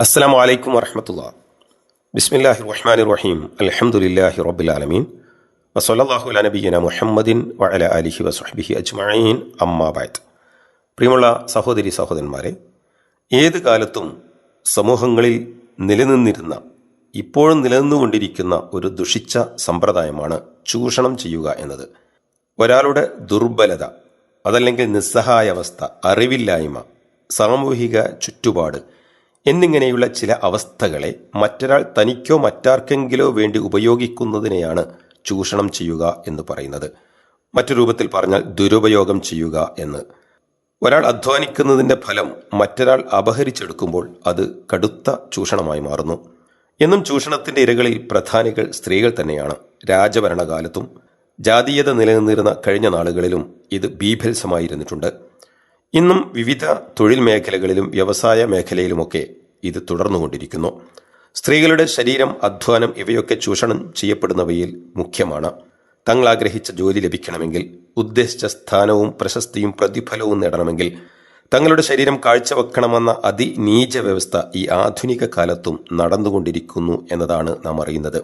അസ്സാം വലൈക്കും വരഹമത്തുള്ള ബിസ്മില്ലാഹി റഹ്മാൻ റഹീം അലഹമുല്ലാഹി റബുലാലമീൻ വസല്ലാഹു നബീന മുഹമ്മദിൻ വഅല അലിഹി വസ്ഹബിഹി അജ്മീൻ അമ്മാബായത് പ്രിയമുള്ള സഹോദരി സഹോദരന്മാരെ ഏത് കാലത്തും സമൂഹങ്ങളിൽ നിലനിന്നിരുന്ന ഇപ്പോഴും നിലനിന്നുകൊണ്ടിരിക്കുന്ന ഒരു ദുഷിച്ച സമ്പ്രദായമാണ് ചൂഷണം ചെയ്യുക എന്നത്. ഒരാളുടെ ദുർബലത അതല്ലെങ്കിൽ നിസ്സഹായാവസ്ഥ അറിവില്ലായ്മ സാമൂഹിക ചുറ്റുപാട് എന്നിങ്ങനെയുള്ള ചില അവസ്ഥകളെ മറ്റൊരാൾ തനിക്കോ മറ്റാർക്കെങ്കിലോ വേണ്ടി ഉപയോഗിക്കുന്നതിനെയാണ് ചൂഷണം ചെയ്യുക എന്ന് പറയുന്നത്. മറ്റു രൂപത്തിൽ പറഞ്ഞാൽ ദുരുപയോഗം ചെയ്യുക എന്ന്. ഒരാൾ അധ്വാനിക്കുന്നതിന്റെ ഫലം മറ്റൊരാൾ അപഹരിച്ചെടുക്കുമ്പോൾ അത് കടുത്ത ചൂഷണമായി മാറുന്നു. എന്നും ചൂഷണത്തിന്റെ ഇരകളിൽ പ്രധാനികൾ സ്ത്രീകൾ തന്നെയാണ്. രാജഭരണകാലത്തും ജാതീയത നിലനിന്നിരുന്ന കഴിഞ്ഞ നാളുകളിലും ഇത് ബീഭത്സമായിരുന്നിട്ടുണ്ട്. ഇന്നും വിവിധ തൊഴിൽ മേഖലകളിലും വ്യവസായ മേഖലയിലുമൊക്കെ ഇത് തുടർന്നുകൊണ്ടിരിക്കുന്നു. സ്ത്രീകളുടെ ശരീരം അധ്വാനം ഇവയൊക്കെ ചൂഷണം ചെയ്യപ്പെടുന്നവയിൽ മുഖ്യമാണ്. തങ്ങൾ ആഗ്രഹിച്ച ജോലി ലഭിക്കണമെങ്കിൽ ഉദ്ദേശിച്ച സ്ഥാനവും പ്രശസ്തിയും പ്രതിഫലവും നേടണമെങ്കിൽ തങ്ങളുടെ ശരീരം കാഴ്ചവെക്കണമെന്ന അതിനീച വ്യവസ്ഥ ഈ ആധുനിക കാലത്തും നടന്നുകൊണ്ടിരിക്കുന്നു എന്നതാണ് നാം അറിയുന്നത്.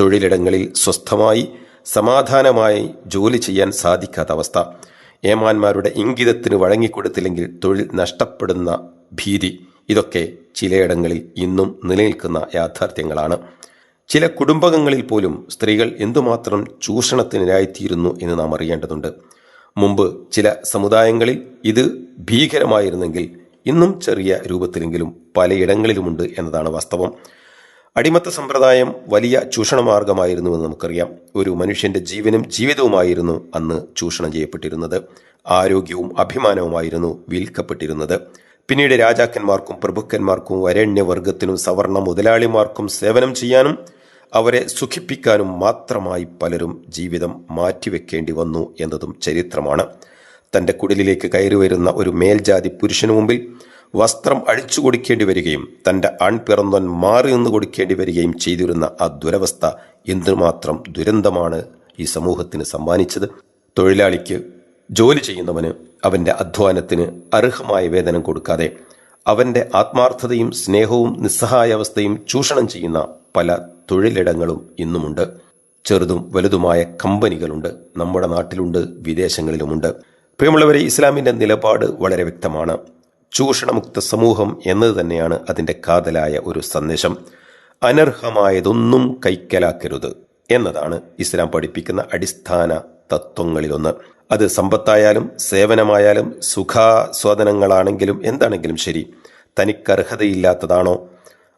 തൊഴിലിടങ്ങളിൽ സ്വസ്ഥമായി സമാധാനമായി ജോലി ചെയ്യാൻ സാധിക്കാത്ത അവസ്ഥ. ഏമാന്മാരുടെ ഇംഗിതത്തിന് വഴങ്ങിക്കൊടുത്തില്ലെങ്കിൽ തൊഴിൽ നഷ്ടപ്പെടുന്ന ഭീതി. ഇതൊക്കെ ചിലയിടങ്ങളിൽ ഇന്നും നിലനിൽക്കുന്ന യാഥാർത്ഥ്യങ്ങളാണ്. ചില കുടുംബങ്ങളിൽ പോലും സ്ത്രീകൾ എന്തുമാത്രം ചൂഷണത്തിനിരായിത്തീരുന്നു എന്ന് നാം അറിയേണ്ടതുണ്ട്. മുമ്പ് ചില സമുദായങ്ങളിൽ ഇത് ഭീകരമായിരുന്നെങ്കിൽ ഇന്നും ചെറിയ രൂപത്തിലെങ്കിലും പലയിടങ്ങളിലുമുണ്ട് എന്നതാണ് വാസ്തവം. അടിമത്ത സമ്പ്രദായം വലിയ ചൂഷണമാർഗമായിരുന്നുവെന്ന് നമുക്കറിയാം. ഒരു മനുഷ്യന്റെ ജീവനും ജീവിതവുമായിരുന്നു അന്ന് ചൂഷണം ചെയ്യപ്പെട്ടിരുന്നത്. ആരോഗ്യവും അഭിമാനവുമായിരുന്നു വിൽക്കപ്പെട്ടിരുന്നത്. പിന്നീട് രാജാക്കന്മാർക്കും പ്രഭുക്കന്മാർക്കും വരണ്യവർഗത്തിനും സവർണ മുതലാളിമാർക്കും സേവനം ചെയ്യാനും അവരെ സുഖിപ്പിക്കാനും മാത്രമായി പലരും ജീവിതം മാറ്റിവെക്കേണ്ടി വന്നു എന്നതും ചരിത്രമാണ്. തന്റെ കുടിലിലേക്ക് കയറി വരുന്ന ഒരു മേൽജാതി പുരുഷനു മുമ്പിൽ വസ്ത്രം അഴിച്ചു കൊടുക്കേണ്ടി വരികയും തന്റെ ആൺപിറന്നോൻ മാറി നിന്ന് കൊടുക്കേണ്ടി വരികയും ചെയ്തിരുന്ന ആ ദുരവസ്ഥ എന്തുമാത്രം ദുരന്തമാണ് ഈ സമൂഹത്തിന് സമ്മാനിച്ചത്. തൊഴിലാളിക്ക് ജോലി ചെയ്യുന്നവന് അവന്റെ അധ്വാനത്തിന് അർഹമായ വേതനം കൊടുക്കാതെ അവന്റെ ആത്മാർത്ഥതയും സ്നേഹവും നിസ്സഹായാവസ്ഥയും ചൂഷണം ചെയ്യുന്ന പല തൊഴിലിടങ്ങളും ഇന്നുമുണ്ട്. ചെറുതും വലുതുമായ കമ്പനികളുണ്ട്. നമ്മുടെ നാട്ടിലുണ്ട് വിദേശങ്ങളിലുമുണ്ട്. പ്രിയമുള്ളവരെ ഇസ്ലാമിന്റെ നിലപാട് വളരെ വ്യക്തമാണ്. ചൂഷണമുക്ത സമൂഹം എന്നത് തന്നെയാണ് അതിന്റെ കാതലായ ഒരു സന്ദേശം. അനർഹമായതൊന്നും കൈക്കലാക്കരുത് എന്നതാണ് ഇസ്ലാം പഠിപ്പിക്കുന്ന അടിസ്ഥാന തത്വങ്ങളിലൊന്ന്. അത് സമ്പത്തായാലും സേവനമായാലും സുഖാസ്വാദനങ്ങളാണെങ്കിലും എന്താണെങ്കിലും ശരി തനിക്കർഹതയില്ലാത്തതാണോ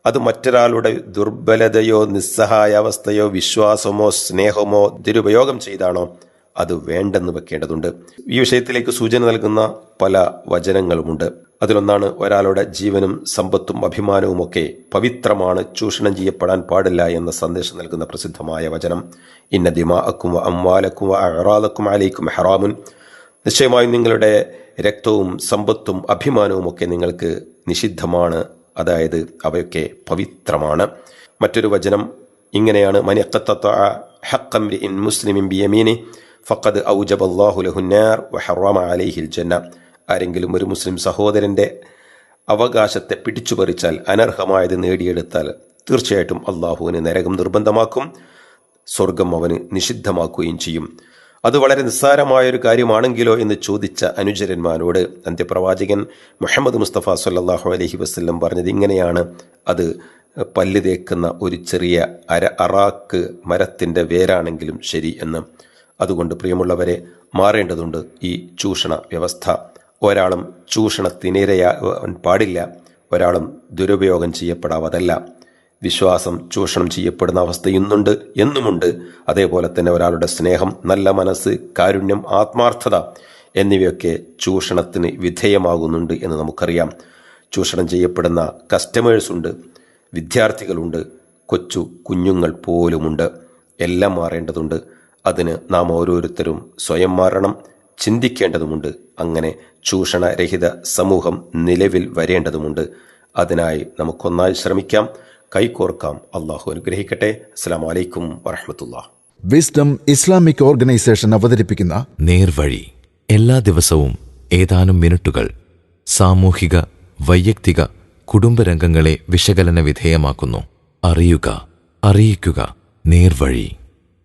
അത് മറ്റൊരാളുടെ ദുർബലതയോ നിസ്സഹായാവസ്ഥയോ വിശ്വാസമോ സ്നേഹമോ ദുരുപയോഗം ചെയ്താണോ? അത് വേണ്ടെന്ന് വെക്കേണ്ടതുണ്ട്. ഈ വിഷയത്തിലേക്ക് സൂചന നൽകുന്ന പല വചനങ്ങളുമുണ്ട്. അതിലൊന്നാണ് ഒരാളുടെ ജീവനും സമ്പത്തും അഭിമാനവും ഒക്കെ പവിത്രമാണ് ചൂഷണം ചെയ്യപ്പെടാൻ പാടില്ല എന്ന സന്ദേശം നൽകുന്ന പ്രസിദ്ധമായ വചനം. ഇന്ന ദിമാഅക്കും അമ്മാലക്കും അഹറാദക്കും അലൈക്കും ഹറാമുൻ. നിശ്ചയമായും നിങ്ങളുടെ രക്തവും സമ്പത്തും അഭിമാനവും ഒക്കെ നിങ്ങൾക്ക് നിഷിദ്ധമാണ് അതായത് അവയൊക്കെ പവിത്രമാണ്. മറ്റൊരു വചനം ഇങ്ങനെയാണ്. മനിഖത്തൻ മുസ്ലിമിൻ ബിയമീനി ഫഖദ് ഔജബ് അള്ളാഹു ലഹുന്നാർ വഹറാമ അലൈഹിൽ ജന്ന ആരെങ്കിലും ഒരു മുസ്ലിം സഹോദരന്റെ അവകാശത്തെ പിടിച്ചുപറിച്ചാൽ അനർഹമായത് നേടിയെടുത്താൽ തീർച്ചയായിട്ടും അള്ളാഹുവിന് നരകം നിർബന്ധമാക്കും സ്വർഗം അവന് നിഷിദ്ധമാക്കുകയും ചെയ്യും. അത് വളരെ നിസ്സാരമായൊരു കാര്യമാണെങ്കിലോ എന്ന് ചോദിച്ച അനുചരന്മാരോട് അന്ത്യപ്രവാചകൻ മുഹമ്മദ് മുസ്തഫ സല്ലാഹു അലഹി വസ്ല്ലം പറഞ്ഞത് ഇങ്ങനെയാണ്. അത് പല്ല് തേക്കുന്ന ഒരു ചെറിയ അര അറാക്ക് മരത്തിന്റെ വേരാണെങ്കിലും ശരി എന്ന്. അതുകൊണ്ട് പ്രിയമുള്ളവരെ മാറേണ്ടതുണ്ട് ഈ ചൂഷണ വ്യവസ്ഥ. ഒരാളും ചൂഷണത്തിനിരയാൻ പാടില്ല. ഒരാളും ദുരുപയോഗം ചെയ്യപ്പെടാവതല്ല. വിശ്വാസം ചൂഷണം ചെയ്യപ്പെടുന്ന അവസ്ഥ ഇന്നുണ്ട് എന്നുമുണ്ട്. അതേപോലെ തന്നെ ഒരാളുടെ സ്നേഹം നല്ല മനസ്സ് കാരുണ്യം ആത്മാർത്ഥത എന്നിവയൊക്കെ ചൂഷണത്തിന് വിധേയമാകുന്നുണ്ട് എന്ന് നമുക്കറിയാം. ചൂഷണം ചെയ്യപ്പെടുന്ന കസ്റ്റമേഴ്സ് ഉണ്ട് വിദ്യാർത്ഥികളുണ്ട് കൊച്ചു കുഞ്ഞുങ്ങൾ പോലുമുണ്ട്. എല്ലാം മാറേണ്ടതുണ്ട്. അതിന് നാം ഓരോരുത്തരും സ്വയം മാറണം ചിന്തിക്കേണ്ടതുമുണ്ട്. അങ്ങനെ ചൂഷണരഹിത സമൂഹം നിലവിൽ വരേണ്ടതുമുണ്ട്. അതിനായി നമുക്കൊന്നായി ശ്രമിക്കാം. കൈകോർക്കാം. അള്ളാഹു അനുഗ്രഹിക്കട്ടെ. അസ്സാം വലൈക്കും വറഹമത്തുള്ള. വിസ്ഡം ഇസ്ലാമിക് ഓർഗനൈസേഷൻ അവതരിപ്പിക്കുന്ന നേർവഴി. എല്ലാ ദിവസവും ഏതാനും മിനിറ്റുകൾ സാമൂഹിക വൈയക്തിക കുടുംബരംഗങ്ങളെ വിശകലന വിധേയമാക്കുന്നു. അറിയുക അറിയിക്കുക. നേർവഴി.